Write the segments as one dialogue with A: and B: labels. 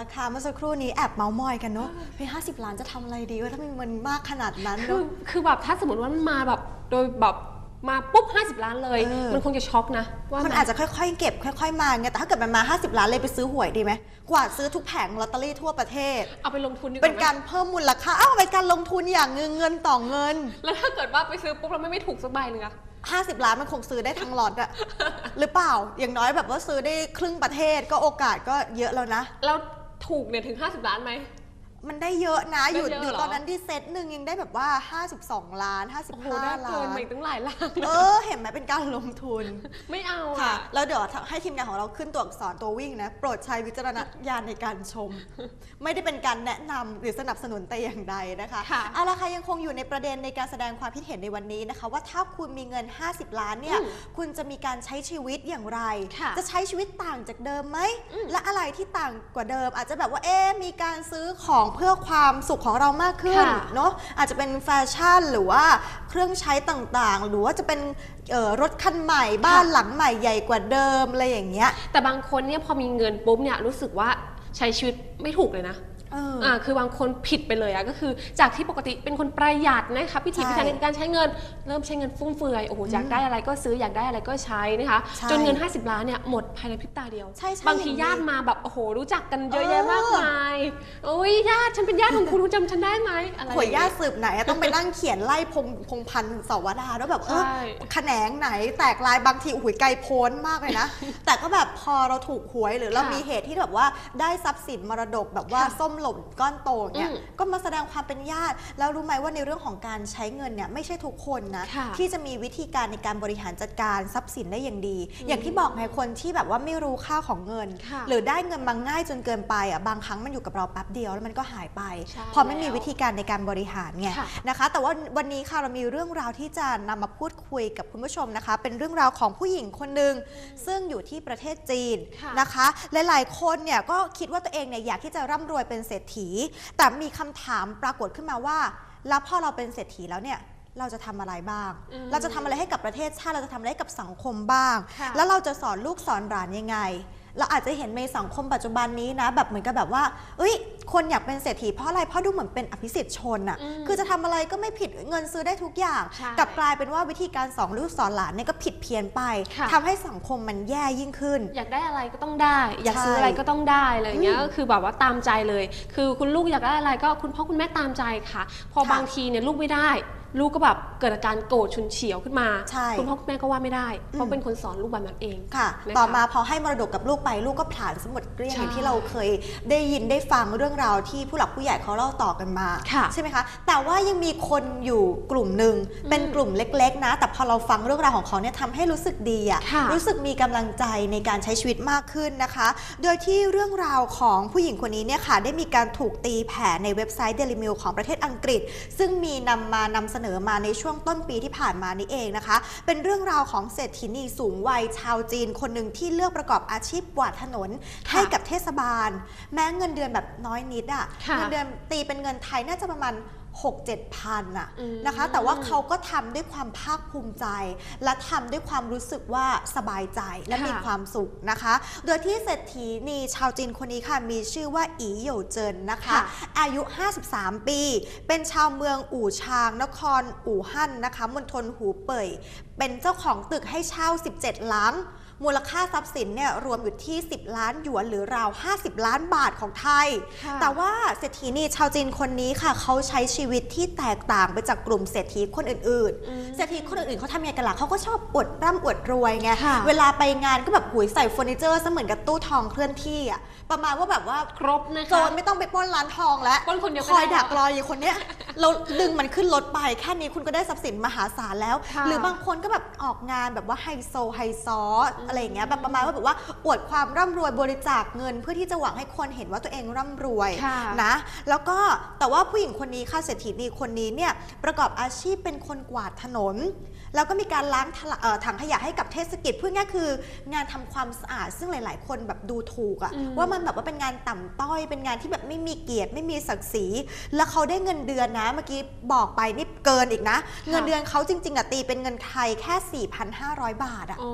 A: ราคาเมื่อสักครู่นี้แอบเมาส์มอยกันเนาะเฮ้ยห้าสิบล้านจะทำอะไรดีวะถ้ามีเงินมากขนาดนั้น
B: คื
A: เนาะ
B: อคือแบบถ้าสมมติว่ามันมาแบบโดยแบบมาปุ๊บ 50 ล้านเลย
A: เออ
B: มันคงจะช็อกนะ ว่า
A: มัน
B: มั
A: อาจจะค่อยๆ เก็บค่อยๆ มาไงแต่ถ้าเกิดมันมา 50 ล้านเลยไปซื้อหวยดีไหมกว่าดซื้อทุกแผงลอตเตอรี่ทั่วประเทศ
B: เอาไปลงทุนดีกว่า
A: เป็น
B: ไหม
A: การเพิ่มมูลค่าอ้าวเป็นการลงทุนอย่างเงินเงินต่อเงิน
B: แล้วถ้าเกิดว่าไปซื้อปุ๊บแล้วไม่ไม่ถูกสักใบหนึงอะ
A: 50 ล้านมันคงซื้อได้ทั้งล็อตอะ หรือเปล่าอย่างน้อยแบบว่าซื้อได้ครึ่งประเทศก็โอกาสก็เยอะแล้วนะ
B: แล้ว ถูกเนี่ยถึง 50 ล้านไหม
A: มันได้เยอะนะอยู่
B: ได้เยอะ
A: อยู่
B: เหรอ
A: ตอนนั้นที่เซตหนึ่งยังได้แบบว่า 52 ล้าน
B: โอ้โหได้
A: 55ล้า
B: เกิน
A: น
B: มาอีกตั้งหลายล้าน
A: เออ เห็นไหมเป็นการลงทุน
B: ไม่เอา
A: ค่ะ
B: อะ
A: แล้วเดี๋ยวให้ทีมงานของเราขึ้นตัวอักษรตัววิ่งนะ โปรดใช้วิจารณญาณในการชม ไม่ได้เป็นการแนะนำหรือสนับสนุนแต่อย่างใดนะคะ
B: ค่ะ
A: เอาละค่ะยังคงอยู่ในประเด็นในการแสดงความคิดเห็นในวันนี้นะคะ ว่าถ้าคุณมีเงิน 50 ล้านเนี่ย
B: อืม
A: คุณจะมีการใช้ชีวิตอย่างไร
B: ค่ะ
A: จะใช้ชีวิตต่างจากเดิมไหม
B: อืม
A: และอะไรที่ต่างกว่าเดิม อาจจะแบบว่าเอ๊ะมีการซื้อของเพื่อความสุขของเรามากขึ้น
B: ค่ะ
A: เนาะอาจจะเป็นแฟชั่นหรือว่าเครื่องใช้ต่างๆ หรือว่าจะเป็นเอ่อรถคันใหม่บ้าน
B: ค่ะ
A: หลังใหม่ใหญ่กว่าเดิมอะไรอย่างเงี้ย
B: แต่บางคนเนี่ยพอมีเงินปุ๊บเนี่ยรู้สึกว่าใช้ชีวิตไม่ถูกเลยนะ
A: เออ
B: อ่าคือบางคนผิดไปเลยอะก็คือจากที่ปกติเป็นคนประหยัดนะคะพิถีพิถัน
A: ใช่
B: ในการใช้เงิน เริ่มใช้เงินฟุ่มเฟือยโอ้โหอยากได้อะไรก็ซื้ออยากได้อะไรก็ใช้นะคะ
A: ใช่
B: จนเงิน 50 ล้านเนี่ยหมดภายในพริบตาเดียว
A: ใช่ใช่
B: บางที
A: อย่างนี้
B: ญาติมาแบบโอ้โหรู้จักกันเยอะ
A: เออ
B: แยะมากมายโอ้ยญาติฉันเป็นญาติของคุณคุณจำฉันได้ไหมอะไร
A: หวยญาติสืบไหนอะต้องไปนั่งเขียนไล่พงพงพันธุ์สวดาแล้วแบบเออ
B: ใช่
A: แขนงไหนแตกลายบางทีโอ้โหไกลโพ้นมากเลยนะ แต่ก็แบบพอเราถูกหวยหรือเรา
B: ค่ะ
A: มีเหตุที่แบบว่าได้ทรัพย์สินมรดกแบบว่า
B: ค่ะ
A: ส้มหล่นก้อนโตเนี่ย
B: อืม
A: ก็มาแสดงความเป็นญาติ แล้วรู้ไหมว่าในเรื่องของการใช้เงินเนี่ยไม่ใช่ทุกคนนะ
B: ค่ะ
A: ที่จะมีวิธีการในการบริหารจัดการทรัพย์สินได้อย่างดี อย่างที่บอกไงคนที่แบบว่าไม่รู้ค่าของเงิน
B: ค่ะ
A: หรือได้เงินมาง่ายจนเกินไปอะบางครั้งมันอยู่กับเราแป๊บเดียวแล้วมันก็หายไป
B: ใช่
A: พอไม่มี
B: แล้ว
A: วิธีการในการบริหารไง
B: ค่ะ
A: นะคะ แต่ว่าวันนี้ค่ะเรามีเรื่องราวที่จะนำมาพูดคุยกับคุณผู้ชมนะคะ เป็นเรื่องราวของผู้หญิงคนหนึ่งซึ่งอยู่ที่ประเทศจีน
B: ค่ะ
A: นะคะ หลาย ๆ คนเนี่ยก็คิดว่าตัวเองเนี่ยอยากที่จะร่ำรวยเป็นเศรษฐี แต่มีคำถามปรากฏขึ้นมาว่า แล้วพอเราเป็นเศรษฐีแล้วเนี่ยเราจะทำอะไรบ้าง
B: อืม
A: เราจะทำอะไรให้กับประเทศชาติ เราจะทำอะไรให้กับสังคมบ้าง
B: ค่ะ
A: แล้วเราจะสอนลูกสอนหลานยังไง เราอาจจะเห็นในสังคมปัจจุบันนี้นะ แบบเหมือนกับแบบว่า เอ้ย คนอยากเป็นเศรษฐีเพราะอะไร เพราะดูเหมือนเป็นอภิสิทธิ์ชนอะ
B: อืม
A: คือจะทำอะไรก็ไม่ผิดเงินซื้อได้ทุกอย่าง
B: ใช่
A: กลับกลายเป็นว่าวิธีการสอนลูกสอนหลานเนี่ยก็ผิดเพี้ยนไป
B: ค่ะ
A: ทำให้สังคมมันแย่ยิ่งขึ้น
B: อยากได้อะไรก็ต้องได้ อยาก
A: ใช่
B: ซื้ออะไรก็ต้องได้อะไรอย่างเงี้ย
A: อืม
B: ก็คือแบบว่าตามใจเลย คือคุณลูกอยากได้อะไรก็คุณพ่อคุณแม่ตามใจค่ะ พอ
A: ค่ะ
B: บางทีเนี่ยลูกไม่ได้ ลูกก็แบบเกิดอาการโกรธฉุนเฉียวขึ้นมา
A: ใช่
B: คุณพ่อคุณแม่ก็ว่าไม่ได้ เพ
A: อื
B: ราะ
A: ม
B: เป็นคนสอนลูกแบบนั้นเอง
A: ค่ะ
B: นะคะ
A: ต่อมาพอให้มรดกกับลูกไปลูกก็ผลาญสมดเกลี้ยง
B: ใช่
A: อย่างที่เราเคยได้ยินได้ฟังเรื่องราวที่ผู้หลักผู้ใหญ่เขาเล่าต่อกันมา
B: ค่ะ
A: ใช่ไหมคะ แต่ว่ายังมีคนอยู่กลุ่มหนึ่ง
B: อืม
A: เป็นกลุ่มเล็ก ๆ นะ แต่พอเราฟังเรื่องราวของเขาเนี่ยทำให้รู้สึกดีอะ
B: ค่ะ
A: รู้สึกมีกำลังใจในการใช้ชีวิตมากขึ้นนะคะ โดยที่เรื่องราวของผู้หญิงคนนี้เนี่ยค่ะได้มีการถูกตีแผ่ในเว็บไซต์ Daily Mail ของประเทศอังกฤษ ซึ่งมีนำมานำเสนอมาในช่วงต้นปีที่ผ่านมานี้เองนะคะ เป็นเรื่องราวของเศรษฐินีสูงวัยชาวจีนคนหนึ่งที่เลือกประกอบอาชีพกวาดถนนให้กับเทศบาล แม้เงินเดือนแบบน้อยนิดอะ
B: ค่ะ
A: เงินเดือนตีเป็นเงินไทยน่าจะประมาณ 6 7พันอะ
B: อืม
A: นะคะ แต่ว่าเขาก็ทำด้วยความภาคภูมิใจ และทำด้วยความรู้สึกว่าสบายใจและ
B: ค่ะ
A: มีความสุขนะคะ โดยที่เศรษฐีนีชาวจีนคนนี้ค่ะมีชื่อว่าอีเหยวเจินนะคะ
B: ค่ะ
A: อายุ 53 ปี เป็นชาวเมืองอู่ชาง นครอู่ฮั่นนะคะมณฑลหูเป่ยเป็นเจ้าของตึกให้เช่า 17 หลัง มูลค่าทรัพย์สินเนี่ยรวมอยู่ที่ 10 ล้านหยวนหรือราว 50 ล้านบาทของไทย
B: ค่ะ
A: แต่ว่าเศรษฐีนีชาวจีนคนนี้ค่ะ เขาใช้ชีวิตที่แตกต่างไปจากกลุ่มเศรษฐีคนอื่น
B: อืม
A: ๆเศรษฐีคนอื่นๆเขาทำยังไงกันล่ะเขาก็ชอบอวดร่ำอวดรวยไง
B: ค่ะ
A: เวลาไปงานก็แบบหุยใส่เฟอร์นิเจอร์เสมือนกับตู้ทองเคลื่อนที่อะประมาณว่าแบบว่า
B: ครบนะคะ
A: โจรไม่ต้องไปปล้นร้านทองแล้ว
B: ปล้นคนเดียวก็
A: คอย
B: ได้
A: ดักรออยู่คนเนี้ยเราดึงมันขึ้นรถไปแค่นี้คุณก็ได้ทรัพย์สินมหาศาลแล้ว
B: ค่ะ
A: หรือบางคนก็แบบออกงานแบบว่าไฮโซไฮซอสอะไรอย่างเงี้ยแบบประมาณว่าแบบว่าอวดความร่ำรวยบริจาคเงิน เพื่อที่จะหวังให้คนเห็นว่าตัวเองร่ำรวย
B: ค่ะ
A: นะ แล้วก็แต่ว่าผู้หญิงคนนี้ค่ะเศรษฐีนีคนนี้เนี่ยประกอบอาชีพเป็นคนกวาดถนน แล้วก็มีการล้างถละเอ่อถังขยะให้กับเทศกิจพูดง่ายๆคืองานทำความสะอาด ซึ่งหลาย ๆ คนแบบดูถูกอะ
B: อืม
A: ว่ามันแบบว่าเป็นงานต่ำต้อย เป็นงานที่แบบไม่มีเกียรติไม่มีศักดิ์ศรี แล้วเขาได้เงินเดือนนะ เมื่อกี้บอกไปนี่เกินอีกนะ เงินเดือนเขาจริง ๆอะตีเป็นเงินไทยแค่ 4,500 บาทอะ
B: อ๋อ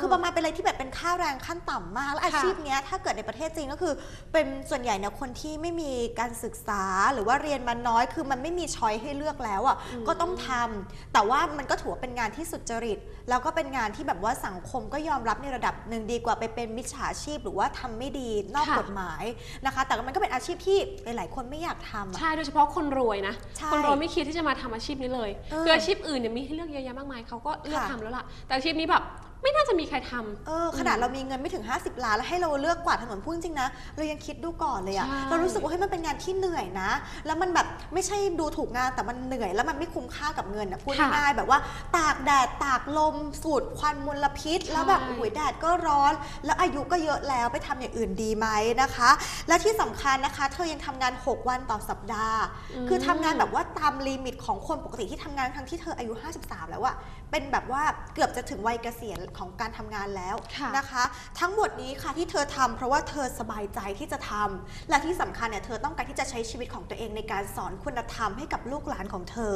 A: คือประมาณเป็นอะไรที่แบบเป็นค่าแรงขั้นต่ำมาก และอาชีพเนี้ยถ้าเกิดในประเทศจริงก็คือ เป็นส่วนใหญ่เนี่ยคนที่ไม่มีการศึกษาหรือว่าเรียนมาน้อย คือมันไม่มีช้อยให้เลือกแล้วอะ
B: อืม
A: ก็ต้องทำแต่ว่ามันก็ถือว่าเป็นงานที่สุจริต แล้วก็เป็นงานที่แบบว่าสังคมก็ยอมรับในระดับหนึ่งดีกว่าไปเป็นมิจฉาชีพ หรือว่าทำไม่ดีนอก
B: ค่ะ
A: กฎหมายนะคะ แต่มันก็เป็นอาชีพที่หลายๆคนไม่อยากทำอะ
B: ใช่โดยเฉพาะคนรวยนะ
A: ใช่
B: คนรวยไม่คิดที่จะมาทำอาชีพนี้เลย
A: เออ
B: คืออาชีพอื่นเนี่ยมีให้เลือกเยอะแยะมากมายเขาก็เลือก
A: ค่ะ
B: ทำแล้วล่ะ แต่อาชีพนี้แบบ ไม่น่าจะมีใครทำ
A: เออขนาดเรามีเงินไม่ถึง 50 ล้านแล้วให้เราเลือกกวาดถนนพูดจริงๆนะ เรายังคิดดูก่อนเลยอะ
B: ใช่
A: เรารู้สึกว่าเฮ้ยมันเป็นงานที่เหนื่อยนะ แล้วมันแบบไม่ใช่ดูถูกงานแต่มันเหนื่อยแล้วมันไม่คุ้มค่ากับเงินอะพูดง่ายๆแบบว่าตากแดดตากลม สูดควันมลพิษ แล้วแบบโอ้ยแดดก็ร้อน แล้วอายุก็เยอะแล้วไปทำอย่างอื่นดีไหมนะคะ และที่สำคัญนะคะ เธอยังทำงาน 6 วันต่อสัปดาห์
B: อืม
A: คือทำงานแบบว่าตามลิมิตของคนปกติที่ทำงานทั้งที่เธออายุ 53 แล้วอะเป็นแบบว่าเกือบจะถึงวัยเกษียณของการทำงานแล้ว
B: ค่ะ
A: นะคะ ทั้งหมดนี้ค่ะที่เธอทำเพราะว่าเธอสบายใจที่จะทำและที่สำคัญเนี่ยเธอต้องการที่จะใช้ชีวิตของตัวเองในการสอนคุณธรรมให้กับลูกหลานของเธอ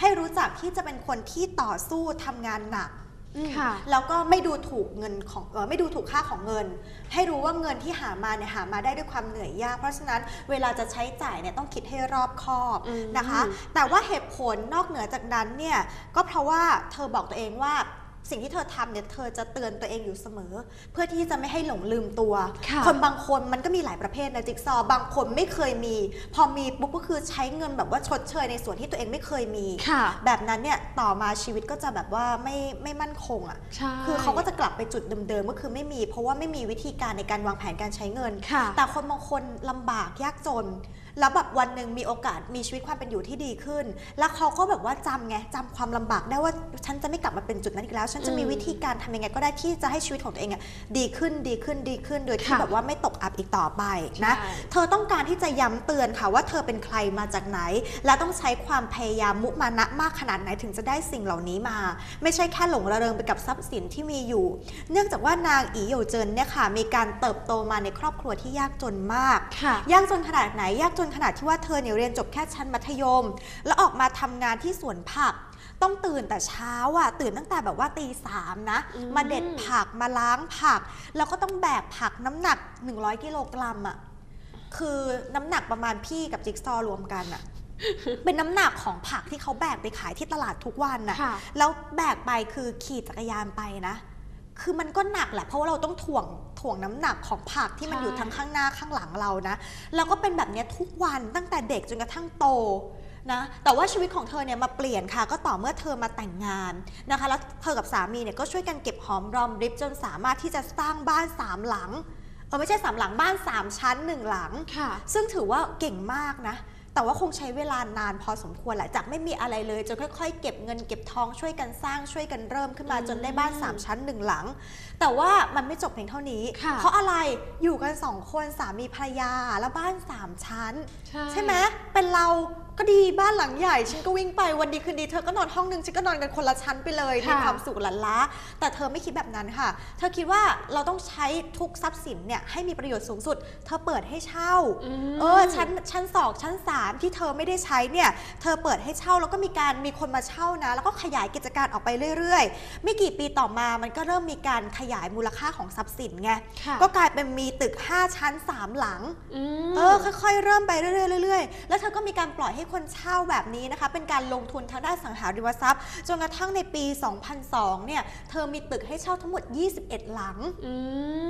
A: ให้รู้จักที่จะเป็นคนที่ต่อสู้ทำงานหนักอืม
B: ค่ะ
A: แล้วก็ไม่ดูถูกเงินของเออไม่ดูถูกค่าของเงิน ให้รู้ว่าเงินที่หามาเนี่ยหามาได้ด้วยความเหนื่อยยาก เพราะฉะนั้นเวลาจะใช้จ่ายเนี่ยต้องคิดให้รอบคอบ
B: อืม
A: นะคะ แต่ว่าเหตุผลนอกเหนือจากนั้นเนี่ยก็เพราะว่าเธอบอกตัวเองว่า สิ่งที่เธอทำเนี่ยเธอจะเตือนตัวเองอยู่เสมอ เพื่อที่จะไม่ให้หลงลืมตัว
B: ค่ะ
A: คนบางคนมันก็มีหลายประเภทนะจิ๊กซอว์บางคนไม่เคยมี พอมีปุ๊บก็คือใช้เงินแบบว่าชดเชยในส่วนที่ตัวเองไม่เคยมี
B: ค่ะ
A: แบบนั้นเนี่ยต่อมาชีวิตก็จะแบบว่าไม่ไม่มั่นคงอะ
B: ใช่
A: คือเขาก็จะกลับไปจุดเดิมๆก็คือไม่มี เพราะว่าไม่มีวิธีการในการวางแผนการใช้เงิน
B: ค่ะ
A: แต่คนบางคนลำบากยากจน แล้วแบบวันหนึ่งมีโอกาสมีชีวิตความเป็นอยู่ที่ดีขึ้น แล้วเขาก็แบบว่าจำไงจำความลำบากได้ว่าฉันจะไม่กลับมาเป็นจุดนั้นอีกแล้ว ฉันจะมี
B: อืม
A: วิธีการทำยังไงก็ได้ที่จะให้ชีวิตของตัวเองอะดีขึ้นดีขึ้นดีขึ้น โดยที่
B: ค่ะ
A: แบบว่าไม่ตกอับอีกต่อไปนะ
B: ใช่
A: เธอต้องการที่จะย้ำเตือนค่ะว่าเธอเป็นใครมาจากไหน และต้องใช้ความพยายามมุมานะมากขนาดไหนถึงจะได้สิ่งเหล่านี้มา ไม่ใช่แค่หลงระเริงไปกับทรัพย์สินที่มีอยู่ เนื่องจากว่านางอีโยเจินเนี่ยค่ะมีการเติบโตมาในครอบครัวที่ยากจนมาก
B: ค่ะ
A: ยากจนขนาดไหนยากจนขนาดที่ว่าเธอเนี่ยเรียนจบแค่ชั้นมัธยม แล้วออกมาทำงานที่สวนผัก ต้องตื่นแต่เช้าอะตื่นตั้งแต่แบบว่าตีสามนะ
B: อืม
A: มาเด็ดผักมาล้างผัก แล้วก็ต้องแบกผักน้ำหนัก 100กิโลกรัมอะคือน้ำหนักประมาณพี่กับจิ๊กซอว์รวมกันอะเป็นน้ำหนักของผักที่เขาแบกไปขายที่ตลาดทุกวันน่ะ
B: ค่ะ
A: แล้วแบกไปคือขี่จักรยานไปนะ คือมันก็หนักแหละเพราะว่าเราต้องถ่วงถ่วงน้ำหนักของผักที่มัน
B: ใช่
A: อยู่ทั้งข้างหน้าข้างหลังเรานะแล้วก็เป็นแบบเนี้ยทุกวันตั้งแต่เด็กจนกระทั่งโตนะแต่ว่าชีวิตของเธอเนี่ยมาเปลี่ยนค่ะ ก็ต่อเมื่อเธอมาแต่งงานนะคะ แล้วเธอกับสามีเนี่ยก็ช่วยกันเก็บหอมรอมริบจนสามารถที่จะสร้างบ้านสามหลังเออไม่ใช่สามหลังบ้านสามชั้นหนึ่งหลัง
B: ค่ะ
A: ซึ่งถือว่าเก่งมากนะ แต่ว่าคงใช้เวลานานพอสมควรแหละจากไม่มีอะไรเลยจนค่อยๆ เก็บเงินเก็บทองช่วยกันสร้างช่วยกันเริ่มขึ้นมา
B: อืม
A: จนได้บ้าน 3 ชั้นหนึ่งหลัง แต่ว่ามันไม่จบเพียงเท่านี้
B: ค่ะ
A: เพราะอะไรอยู่กันสองคนสามีภรรยาแล้วบ้าน 3 ชั้น
B: ใช่
A: ใช่ไหมเป็นเรา ก็ดีบ้านหลังใหญ่ฉันก็วิ่งไปวันดีคืนดีเธอก็นอนห้องนึงฉันก็นอนกันคนละชั้นไปเลยมี
B: ค่ะ
A: ความสุขหลันล้า แต่เธอไม่คิดแบบนั้นค่ะ เธอคิดว่าเราต้องใช้ทุกทรัพย์สินเนี่ยให้มีประโยชน์สูงสุด เธอเปิดให้เช่า
B: ม
A: เออชั้นชั้นสองชั้นสามที่เธอไม่ได้ใช้เนี่ย เธอเปิดให้เช่าแล้วก็มีการมีคนมาเช่านะ แล้วก็ขยายกิจการออกไปเรื่อยๆ ไม่กี่ปีต่อมามันก็เริ่มมีการขยายมูลค่าของทรัพย์สินไง
B: ค่ะ
A: ก็กลายเป็นมีตึก 5 ชั้น 3 หลัง
B: ม
A: เออค่อยๆ เริ่มไปเรื่อยๆเรื่อยๆ แล้วเธอก็มีการปล่อยให้คนเช่าแบบนี้นะคะ เป็นการลงทุนทางด้านสังหาริมทรัพย์ จนกระทั่งในปี 2002 เนี่ย เธอมีตึกให้เช่าทั้งหมด 21 หลัง
B: อื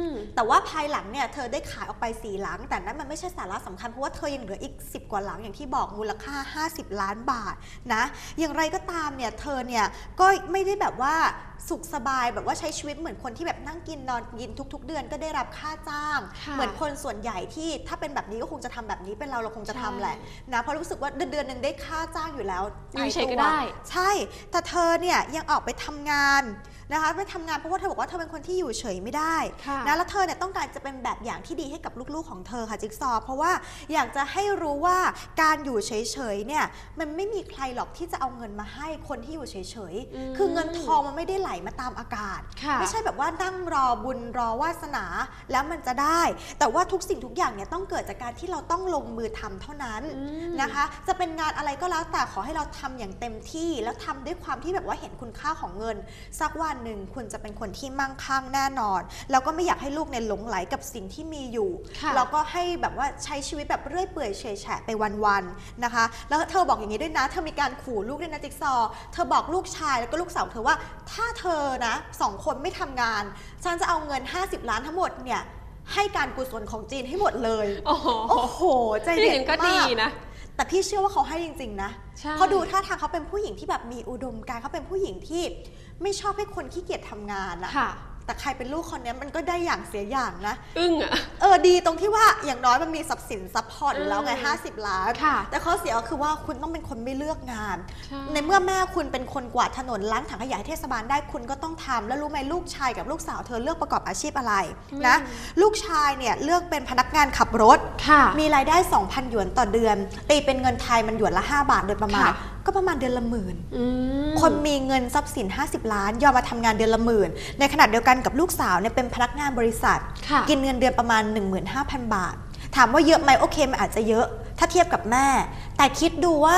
B: ม
A: แต่ว่าภายหลังเนี่ย เธอได้ขายออกไป 4 หลัง แต่นั้นมันไม่ใช่สาระสำคัญ เพราะว่าเธอยังเหลืออีก 10 กว่าหลังอย่างที่บอกมูลค่า 50 ล้านบาทนะ อย่างไรก็ตามเนี่ย เธอเนี่ย ก็ไม่ได้แบบว่า สุขสบายแบบว่าใช้ชีวิตเหมือนคนที่แบบนั่งกินนอนกินทุก ๆ เดือนก็ได้รับค่าจ้าง
B: ค่ะ
A: เหมือนคนส่วนใหญ่ที่ถ้าเป็นแบบนี้ก็คงจะทำแบบนี้เป็นเราเราคงจะทำ
B: ใช่
A: แหละนะเพราะรู้สึกว่าเดือนเดือนๆหนึ่งได้ค่าจ้างอยู่แล้ว
B: อยู่เฉยๆก็
A: ตา
B: ได้
A: ตัวใช่ แต่เธอเนี่ยยังออกไปทำงาน นะคะไปทำงานเพราะว่าเธอบอกว่าเธอเป็นคนที่อยู่เฉยไม่ได้
B: ค่ะ
A: นะแล้วเธอเนี่ยต้องการจะเป็นแบบอย่างที่ดีให้กับลูกๆของเธอค่ะจิ๊กซอว์เพราะว่าอยากจะให้รู้ว่าการอยู่เฉยๆเนี่ยมันไม่มีใครหรอกที่จะเอาเงินมาให้คนที่อยู่เฉย
B: อืม
A: ๆคือเงินทองมันไม่ได้ไหลมาตามอากาศ
B: ค่ะ
A: ไม่ใช่แบบว่านั่งรอบุญรอวาสนาแล้วมันจะได้ แต่ว่าทุกสิ่งทุกอย่างเนี่ยต้องเกิดจากการที่เราต้องลงมือทำเท่านั้น
B: อืม
A: นะคะ จะเป็นงานอะไรก็แล้วแต่ขอให้เราทำอย่างเต็มที่ แล้วทำด้วยความที่แบบว่าเห็นคุณค่าของเงินสักวันหนึ่งคุณจะเป็นคนที่มั่งคั่งแน่นอน แล้วก็ไม่อยากให้ลูกเนี่ยหลงไหลกับสิ่งที่มีอยู่
B: ค่ะ
A: แล้วก็ให้แบบว่าใช้ชีวิตแบบเรื่อยเปื่อยเฉยแฉะไปวันๆนะคะ แล้วเธอบอกอย่างนี้ด้วยนะเธอมีการขู่ลูกด้วยนะจิ๊กซอว์เธอบอกลูกชายแล้วก็ลูกสาวเธอว่าถ้าเธอนะสองคนไม่ทำงาน ฉันจะเอาเงิน 50 ล้านทั้งหมดเนี่ยให้การกุศลของจีนให้หมดเลย
B: โอ้โห
A: โอ้โหใจ
B: พี่
A: เด็
B: ห
A: ด
B: นึ่งก็ดี
A: มาก
B: นะ
A: แต่พี่เชื่อว่าเขาให้จริง ๆ นะ
B: ใช่
A: เขาดูท่าทางเขาเป็นผู้หญิงที่แบบมีอุดมการณ์เขาเป็นผู้หญิงที่ไม่ชอบให้คนขี้เกียจทำงานอะ
B: ค่ะ
A: แต่ใครเป็นลูกคนเนี้ยมันก็ได้อย่างเสียอย่างนะ
B: อึ้งอะ
A: เออดีตรงที่ว่าอย่างน้อยมันมีทรัพย์สินซัพพอร์ตอยู่แล้วไง
B: อืม
A: 50 ล้าน
B: ค่ะ
A: แต่ข้อเสียก็คือว่าคุณต้องเป็นคนไม่เลือกงาน
B: ใช่
A: ในเมื่อแม่คุณเป็นคนกวาดถนนล้างถังขยะให้เทศบาลได้คุณก็ต้องทำแล้วรู้ไหมลูกชายกับลูกสาวเธอเลือกประกอบอาชีพอะไรนะลูกชายเนี่ยเลือกเป็นพนักงานขับรถ
B: ค่ะ
A: มีรายได้ 2,000 หยวนต่อเดือน ตีเป็นเงินไทยมันหยวนละ 5 บาทโดยประมาณ
B: ค่ะ
A: ก็ประมาณเดือนละหมื่น
B: อืม
A: คนมีเงินทรัพย์สิน 50 ล้าน ยอมมาทำงานเดือนละหมื่น ในขณะเดียวกันกับลูกสาวเนี่ยเป็นพนักงานบริษัท
B: ค่ะ
A: กินเงินเดือนประมาณ 15,000 บาท ถามว่าเยอะไหมโอเคมันอาจจะเยอะ ถ้าเทียบกับแม่ แต่คิดดูว่า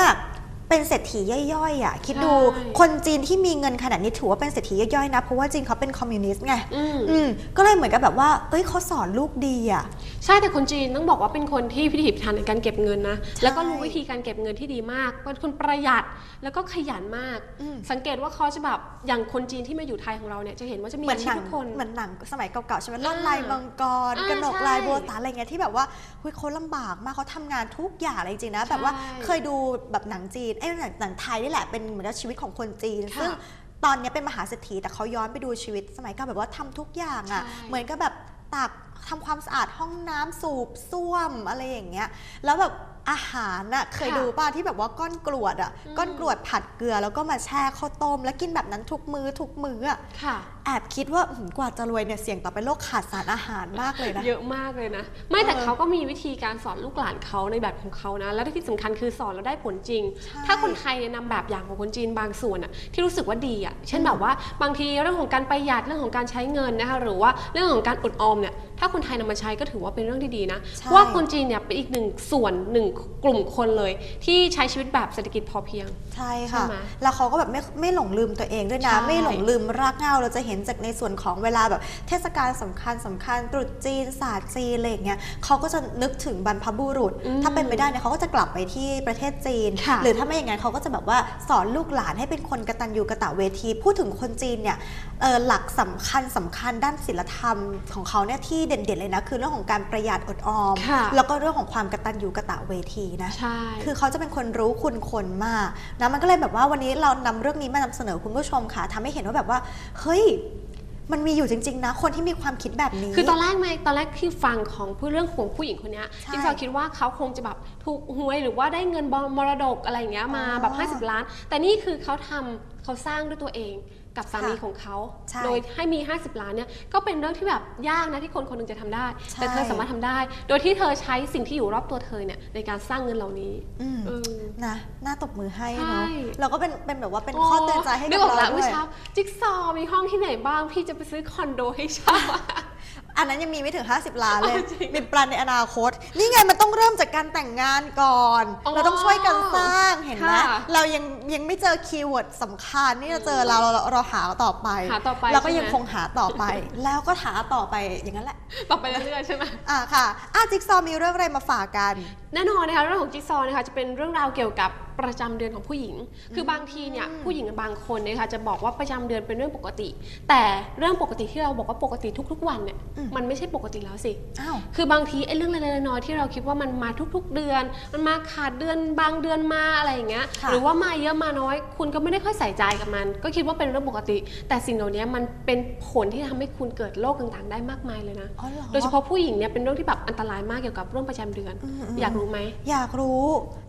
A: เป็นเศรษฐีย่อยๆอะคิดดู
B: ใช่
A: คนจีนที่มีเงินขนาดนี้ถือว่าเป็นเศรษฐีย่อยๆนะเพราะว่าจีนเขาเป็นคอมมิวนิสต์ไง
B: อืม
A: อืมก็เลยเหมือนกับแบบว่า เอ้ยเขาสอนลูกดีอะ
B: ใช่แต่คนจีนต้องบอกว่าเป็นคนที่พิถีพิถันในการเก็บเงินนะ
A: ใช่
B: แล้วก็รู้วิธีการเก็บเงินที่ดีมากเป็นคนประหยัดแล้วก็ขยันมาก
A: อืม
B: สังเกตว่าเขาจะแบบอย่างคนจีนที่มาอยู่ไทยของเราเนี่ยจะเห็นว่าจะมี
A: เหมือน
B: อาชี
A: ห
B: พ
A: นัง
B: ทุกคน
A: เหมือนหนังสมัยเก่าๆใช่ไหมลอด
B: อ่า
A: ลายมังกร
B: อ่าก
A: ระหนก
B: ใช่
A: ลายโบวตาอะไรเงี้ยที่แบบว่าเฮ้ยเขาลำบากมากเขาทำงานทุกอย่างเลยจริงๆนะแบบว่า
B: ใช่
A: เคยดูแบบหนังจีนไอ้ยหนังหนังไทยนี่แหละเป็นเหมือนกับชีวิตของคนจีน
B: ค่ะ
A: ซึ่งตอนเนี้ยเป็นมหาเศรษฐีแต่เขาย้อนไปดูชีวิตสมัยเก่าแบบว่าทำทุกอย่างอะ่ะ
B: ใช่
A: เหมือนกับแบบ ตักทำความสะอาดห้องน้ำสูบส้วมอะไรอย่างเงี้ย แล้วแบบอาหารน่ะเคย
B: ค่ะ
A: ดูป่ะที่แบบว่าก้อนกรวดอะ่ะ
B: อืม
A: ก้อนกรวดผัดเกลือแล้วก็มาแช่ข้าวต้ม แล้วกินแบบนั้นทุกมื้อทุกมื้ออะ
B: ค่ะ
A: แอบคิดว่าอื้อหือกว่าจะรวยเนี่ยเสี่ยงต่อเป็นโรคขาดสารอาหารมากเลยนะ
B: เยอะมากเลยนะ ไม่แต่
A: เออ
B: เขาก็มีวิธีการสอนลูกหลานเขาในแบบของเขานะ และที่สำคัญคือสอนแล้วได้ผลจริง
A: ใช่
B: ถ้าคนไทยเนี่ยนำแบบอย่างของคนจีนบางส่วนอะที่รู้สึกว่าดีอะเช่นแบบว่าบางทีเรื่องของการประหยัดเรื่องของการใช้เงินนะคะหรือว่าเรื่องของการอดออมเนี่ยถ้าคนไทยนำมาใช้ก็ถือว่าเป็นเรื่องที่ดีนะ
A: ใช่
B: เพราะว่าคนจีนเนี่ยเป็นอีกหนึ่งส่วนหนึ่งกลุ่มคนเลย ที่ใช้ชีวิตแบบเศรษฐกิจพอเพียง
A: ใช่ค่ะ
B: ใช่ไหม
A: แล้วเขาก็แบบไม่ไม่หลงลืมตัวเองด้วยนะ
B: ใช่
A: ไม่หลงลืมรากเหง้าเราจะเห็นจากในส่วนของเวลาแบบเทศกาลสำคัญสำคัญตรุษจีนศาสตร์จีนอะไรอย่างเงี้ยเขาก็จะนึกถึงบรรพบุรุษ
B: อืม
A: ถ้าเป็นไปได้เนี่ยเขาก็จะกลับไปที่ประเทศจีน
B: ค่ะ
A: หรือถ้าไม่อย่างนั้นเขาก็จะแบบว่าสอนลูกหลานให้เป็นคนกตัญญูกตเวที พูดถึงคนจีนเนี่ยเอ่อหลักสำคัญสำคัญด้านศิลธรรมของเขาเนี่ยที่เด่นๆเลยนะคือเรื่องของการประหยัดอดออม
B: ค่ะ
A: แล้วก็เรื่องของความกตัญญูกตเวทีนะ
B: ใช่
A: คือเขาจะเป็นคนรู้คุณคนมากนะมันก็เลยแบบว่าวันนี้เรานำเรื่องนี้มานำเสนอคุณผู้ชมค่ะทำให้เห็นว่าแบบว่า เฮ้ย มันมีอยู่จริง ๆ นะ คนที่มีความคิดแบบนี้
B: คือตอนแรกไหมตอนแรกที่ฟังของผู้เรื่องของผู้หญิงคนเนี้ย
A: ใช่
B: ที่เราคิดว่าเขาคงจะแบบถูกหวยหรือว่าได้เงินบมรดกอะไรอย่างเงี้ยมา
A: อ๋อ
B: แบบ 50 ล้าน แต่นี่คือเขาทำเขาสร้างด้วยตัวเอง กับสามี
A: ค่ะ
B: ของเขา
A: ใช่
B: โดยให้มี 50 ล้านเนี่ยก็เป็นเรื่องที่แบบยากนะที่คนคนหนึงจะทำได้
A: ใช่
B: แต่เธอสามารถทำได้ โดยที่เธอใช้สิ่งที่อยู่รอบตัวเธอเนี่ยในการสร้างเงินเหล่านี้
A: อืม
B: เออ
A: นะน่าตบมือให้
B: ใช่
A: เนาะเราก็เป็นเป็นแบบว่าเป็นข้อเตือนใจให้
B: นึ
A: กับ
B: กออก
A: เรา
B: แล้ว
A: ด้
B: เมื่
A: ว
B: อย เช้าจิ๊กซอว์มีห้องที่ไหนบ้าง พี่จะไปซื้อคอนโดให้เช่า
A: อันนั้นยังมีไม่ถึง 50 ล้านเลย
B: อ๋อจริง
A: มีปลันในอนาคต นี่ไงมันต้องเริ่มจากการแต่งงานก่อน
B: อ๋อ
A: เราต้องช่วยกันสร้างเห็นไหม
B: ค่ะ
A: เรายังยังไม่เจอคีย์เวิร์ดสำคัญนี่เราเจอเราเราเราหาต่อไป
B: หาต่อไป
A: เราก็
B: ใช่ไหม
A: ยังคงหาต่อไป แล้วก็หาต่อไปอย่างนั้นแหละ
B: ต่อไปเรื่อยๆใช่ไหม
A: อะค่ะอะจิ๊กซอว์มีเรื่องอะไรมาฝากกัน
B: แน่นอนนะคะเรื่องของจิ๊กซอว์นะคะจะเป็นเรื่องราวเกี่ยวกับ ประจำเดือนของผู้หญิง คือบางทีเนี่ยผู้หญิงบางคนเนยคะจะบอกว่าประจำเดือนเป็นเรื่องปกติ แต่เรื่องปกติที่เราบอกว่าปกติทุกๆ วันเนี่ย
A: อืม
B: มันไม่ใช่ปกติแล้วสิ
A: อ้าว
B: คือบางทีไอ้เรื่องเล็กๆน้อยๆที่เราคิดว่ามันมาทุก ๆ เดือน มันมาขาดเดือนบางเดือนมาอะไรอย่างเงี้ย
A: ค่ะ
B: หรือว่ามาเยอะมาน้อย คุณก็ไม่ได้ค่อยใส่ใจกับมัน ก็คิดว่าเป็นเรื่องปกติ แต่สิ่งเหล่านี้มันเป็นผลที่ทำให้คุณเกิดโรคต่างๆ ได้มากมายเลยนะ
A: อ๋อเหรอ
B: โดยเฉพาะผู้หญิงเนี่ยเป็นเรื่องที่แบบอันตรายมากเกี่ยวกับเรื่องประจำเดือน
A: อืมๆ
B: อยากรู้ไหม
A: อยากรู้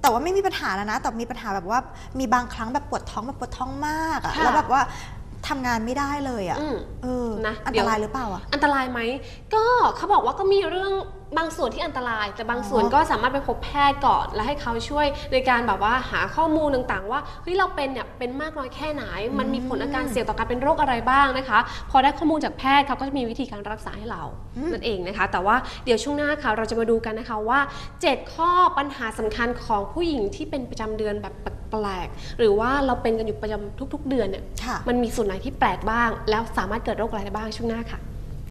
A: แต่ว่าไม่มีปัญหาแล้วนะ แต่มีปัญหาแบบว่ามีบางครั้งแบบปวดท้องแบบปวดท้องมากอะ
B: ค่ะ
A: แล้วแบบว่า ทำงานไม่ได้เลยอะ
B: อืม
A: เออ
B: นะ
A: อัน
B: เดี๋
A: ต
B: ยว
A: รายหรือเปล่าอะ
B: อันตรายไหมก็เขาบอกว่าก็มีเรื่องบางส่วนที่อันตราย แต่บางส่วน
A: อ๋อ
B: ก็สามารถไปพบแพทย์ก่อน และให้เขาช่วยในการแบบว่าหาข้อมูลต่างๆ ว่าเฮ้ยเราเป็นเนี่ยเป็นมากน้อยแค่ไหน มันมีผลอาการเสี่ยงต่อการเป็นโรคอะไรบ้างนะคะ พอได้ข้อมูลจากแพทย์เขาก็จะมีวิธีการรักษาให้เรา
A: อืม
B: นั่นเองนะคะ แต่ว่าเดี๋ยวช่วงหน้าค่ะเราจะมาดูกันนะคะว่า 7 ข้อปัญหาสำคัญของผู้หญิงที่เป็นประจำเดือนแบบปป ลกๆ หรือว่าเราเป็นกันอยู่ประจำทุก ๆ เดือนเนี่ย
A: ค่ะ
B: มันมีส่วนไหนที่แปลกบ้าง แล้วสามารถเกิดโรคอะไรได้บ้างช่วงหน้าค่ะ